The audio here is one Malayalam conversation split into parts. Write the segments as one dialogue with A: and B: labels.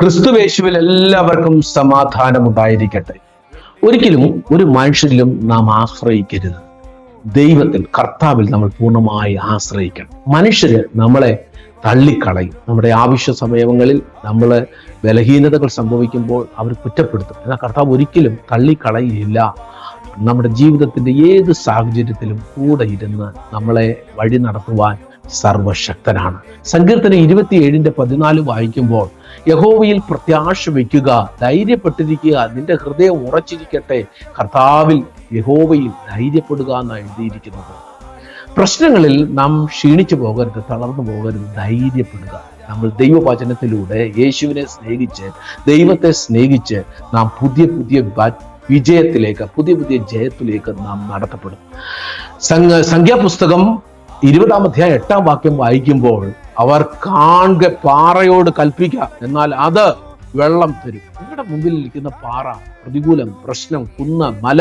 A: ക്രിസ്തുവേശുവിൽ എല്ലാവർക്കും സമാധാനം ഉണ്ടായിരിക്കട്ടെ ഒരിക്കലും ഒരു മനുഷ്യരിലും നാം ആശ്രയിക്കരുത്. ദൈവത്തിൽ കർത്താവിൽ നമ്മൾ പൂർണമായി ആശ്രയിക്കണം. മനുഷ്യര് നമ്മളെ തള്ളിക്കളയും. നമ്മുടെ ആവശ്യ സമയങ്ങളിൽ നമ്മൾ ബലഹീനതകൾ സംഭവിക്കുമ്പോൾ അവർ കുറ്റപ്പെടുത്തും. എന്നാൽ കർത്താവ് ഒരിക്കലും തള്ളിക്കളയില്ല നമ്മുടെ ജീവിതത്തിന്റെ ഏത് സാഹചര്യത്തിലും കൂടെ ഇരുന്ന് നമ്മളെ വഴി നടത്തുവാൻ സർവശക്തനാണ്. സങ്കീർത്തനം ഇരുപത്തിയേഴിന്റെ പതിനാല് വായിക്കുമ്പോൾ യഹോവയിൽ പ്രത്യാശ വയ്ക്കുക ധൈര്യപ്പെട്ടിരിക്കുക നിന്റെ ഹൃദയം ഉറച്ചിരിക്കട്ടെ കർത്താവിൽ യഹോവയിൽ ധൈര്യപ്പെടുക എന്ന് എഴുതിയിരിക്കുന്നത്. പ്രശ്നങ്ങളിൽ നാം ക്ഷീണിച്ചു പോകരുത് തളർന്നു പോകരുത് ധൈര്യപ്പെടുക. നമ്മൾ ദൈവവചനത്തിലൂടെ യേശുവിനെ സ്നേഹിച്ച് ദൈവത്തെ സ്നേഹിച്ച് നാം പുതിയ പുതിയ വിജയത്തിലേക്ക് പുതിയ പുതിയ ജയത്തിലേക്ക് നാം നടത്തപ്പെടും. സംഖ്യാപുസ്തകം ഇരുപതാം അധ്യായം എട്ടാം വാക്യം വായിക്കുമ്പോൾ അവർ കാണുക പാറയോട് കൽപ്പിക്കുക എന്നാൽ അത് വെള്ളം തരും. നിങ്ങളുടെ മുമ്പിൽ ഇരിക്കുന്ന പാറ പ്രതികൂലം പ്രശ്നം കുന്ന് മല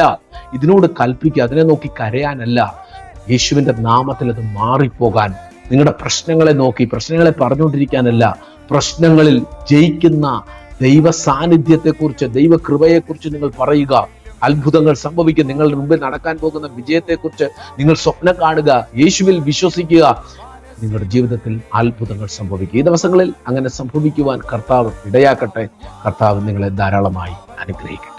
A: ഇതിനോട് കൽപ്പിക്കുക അതിനെ നോക്കി കരയാനല്ല. യേശുവിന്റെ നാമത്തിൽ അത് മാറിപ്പോകാൻ നിങ്ങളുടെ പ്രശ്നങ്ങളെ നോക്കി പ്രശ്നങ്ങളെ പറഞ്ഞുകൊണ്ടിരിക്കാനല്ല. പ്രശ്നങ്ങളിൽ ജയിക്കുന്ന ദൈവ സാന്നിധ്യത്തെക്കുറിച്ച് ദൈവ കൃപയെക്കുറിച്ച് നിങ്ങൾ പറയുക. അത്ഭുതങ്ങൾ സംഭവിക്കും. നിങ്ങളുടെ മുമ്പിൽ നടക്കാൻ പോകുന്ന വിജയത്തെക്കുറിച്ച് നിങ്ങൾ സ്വപ്നം കാണുക യേശുവിൽ വിശ്വസിക്കുക. നിങ്ങളുടെ ജീവിതത്തിൽ അത്ഭുതങ്ങൾ സംഭവിക്കും. ഈ ദിവസങ്ങളിൽ അങ്ങനെ സംഭവിക്കുവാൻ കർത്താവ് ഇടയാക്കട്ടെ. കർത്താവ് നിങ്ങളെ ധാരാളമായി അനുഗ്രഹിക്കട്ടെ.